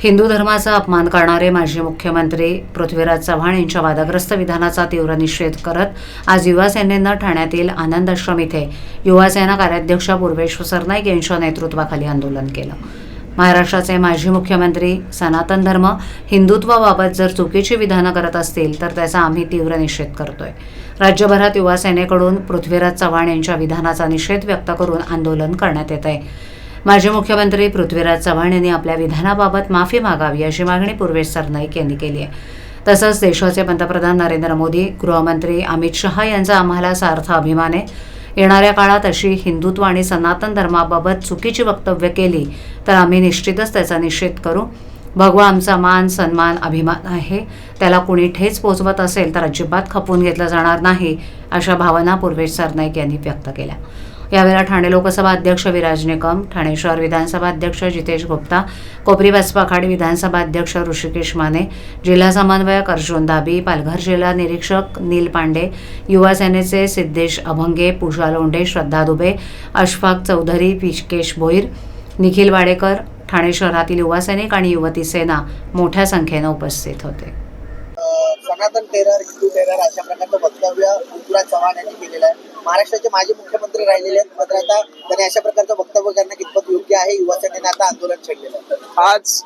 हिंदू धर्माचा अपमान करणारे माजी मुख्यमंत्री पृथ्वीराज चव्हाण यांच्या वादग्रस्त विधानाचा तीव्र निषेध करत आज युवासेनेनं ठाण्यातील आनंद आश्रम इथे युवासेना कार्याध्यक्ष पूर्वेश सरनाईक यांच्या नेतृत्वाखाली आंदोलन केलं. महाराष्ट्राचे माजी मुख्यमंत्री सनातन धर्म हिंदुत्वाबाबत जर चुकीची विधानं करत असतील तर त्याचा आम्ही तीव्र निषेध करतोय. राज्यभरात युवासेनेकडून पृथ्वीराज चव्हाण यांच्या विधानाचा निषेध व्यक्त करून आंदोलन करण्यात येत आहे माजी मुख्यमंत्री पृथ्वीराज चव्हाण यांनी आपल्या विधानाबाबत माफी मागावी अशी मागणी पूर्वेश सरनाईक यांनी केली आहे. तसंच देशाचे पंतप्रधान नरेंद्र मोदी गृहमंत्री अमित शहा यांचा आम्हाला सार्थ अभिमान आहे. येणाऱ्या काळात अशी हिंदुत्व आणि सनातन धर्माबाबत चुकीची वक्तव्य केली तर आम्ही निश्चितच त्याचा निषेध करू. भगवा आमचा मान सन्मान अभिमान आहे. त्याला कुणी ठेच पोचवत असेल तर अजिबात खपवून घेतलं जाणार नाही अशा भावना पूर्वेश सरनाईक यांनी व्यक्त केल्या. यावेळेला ठाणे लोकसभा अध्यक्ष विराज निकम ठाणे शहर विधानसभा अध्यक्ष जितेश गुप्ता कोपरी बसपा आखाडी विधानसभा अध्यक्ष ऋषिकेश माने जिल्हा समन्वयक अर्जुन दाबी पालघर जिल्हा निरीक्षक नील पांडे युवा सेनेचे सिद्धेश अभंगे पूजा लोंढे श्रद्धा दुबे अशफाक चौधरी पिचकेश भोईर निखिल वाडेकर ठाणे शहरातील युवा सैनिक आणि युवती सेना मोठ्या संख्येनं उपस्थित होते. सनातन टेरर हिंदू टेरर अशा प्रकारचं वक्तव्य पृथ्वीराज चव्हाण यांनी केलेलं आहे. महाराष्ट्राचे माजी मुख्यमंत्री राहिलेले आहेत. मात्र आता त्यांनी अशा प्रकारचं वक्तव्य करणं कितपत योग्य आहे? युवा सेनेने आता आंदोलन छेडलेलं आहे. आज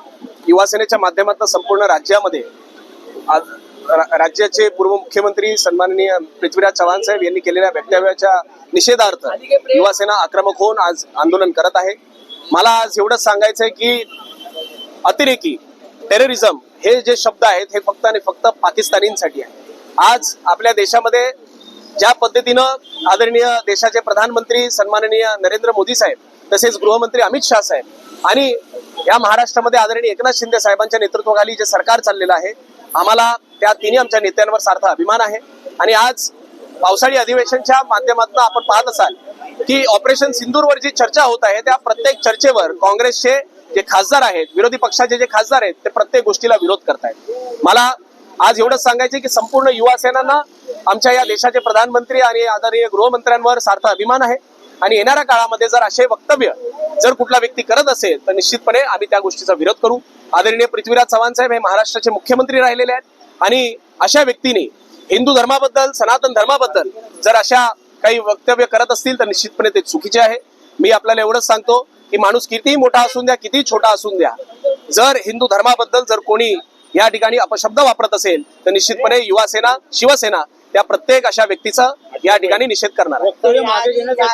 युवा सेनेच्या माध्यमातून संपूर्ण राज्यामध्ये आज रा- राज्याचे पूर्व मुख्यमंत्री सन्माननीय पृथ्वीराज चव्हाण साहेब यांनी केलेल्या वक्तव्याच्या निषेधार्थ युवा सेना आक्रमक होऊन आज आंदोलन करत आहे. मला आज एवढंच सांगायचं आहे की अतिरेकी टेररिझम हे जे शब्द आहेत हे फक्त आणि फक्त पाकिस्तानींसाठी आहे. आज आपल्या देशामध्ये ज्या पद्धतीनं आदरणीय देशाचे प्रधानमंत्री सन्माननीय नरेंद्र मोदी साहेब तसेच गृहमंत्री अमित शाह साहेब आणि या महाराष्ट्रामध्ये आदरणीय एकनाथ शिंदे साहेबांच्या नेतृत्वाखाली जे सरकार चाललेलं आहे आम्हाला त्या तिन्ही आमच्या नेत्यांवर सार्थ अभिमान आहे. आणि आज पावसाळी अधिवेशनच्या माध्यमातून आपण पाहत असाल की ऑपरेशन सिंदूरवर जी चर्चा होत आहे त्या प्रत्येक चर्चेवर काँग्रेसचे जे खासदार आहेत विरोधी पक्षाचे जे खासदार आहेत ते प्रत्येक गोष्टीला विरोध करतायत. मला आज एवढंच सांगायचं की संपूर्ण युवा सेनांना आमच्या या देशाचे प्रधानमंत्री आणि आदरणीय गृहमंत्र्यांवर सार्थ अभिमान आहे. आणि येणाऱ्या काळामध्ये जर असे वक्तव्य जर कुठला व्यक्ती करत असेल तर निश्चितपणे आम्ही त्या गोष्टीचा विरोध करू. आदरणीय पृथ्वीराज चव्हाण साहेब हे महाराष्ट्राचे मुख्यमंत्री राहिलेले आहेत. आणि अशा व्यक्तीने हिंदू धर्माबद्दल सनातन धर्माबद्दल जर अशा काही वक्तव्य करत असतील तर निश्चितपणे ते चुकीचे आहे. मी आपल्याला एवढंच सांगतो की माणूस कितीही मोठा असून द्या कितीही छोटा असून द्या जर हिंदू धर्माबद्दल जर कोणी या ठिकाणी अपशब्द वापरत असेल तर निश्चितपणे युवासेना शिवसेना त्या प्रत्येक अशा व्यक्तीचा या ठिकाणी निषेध करणार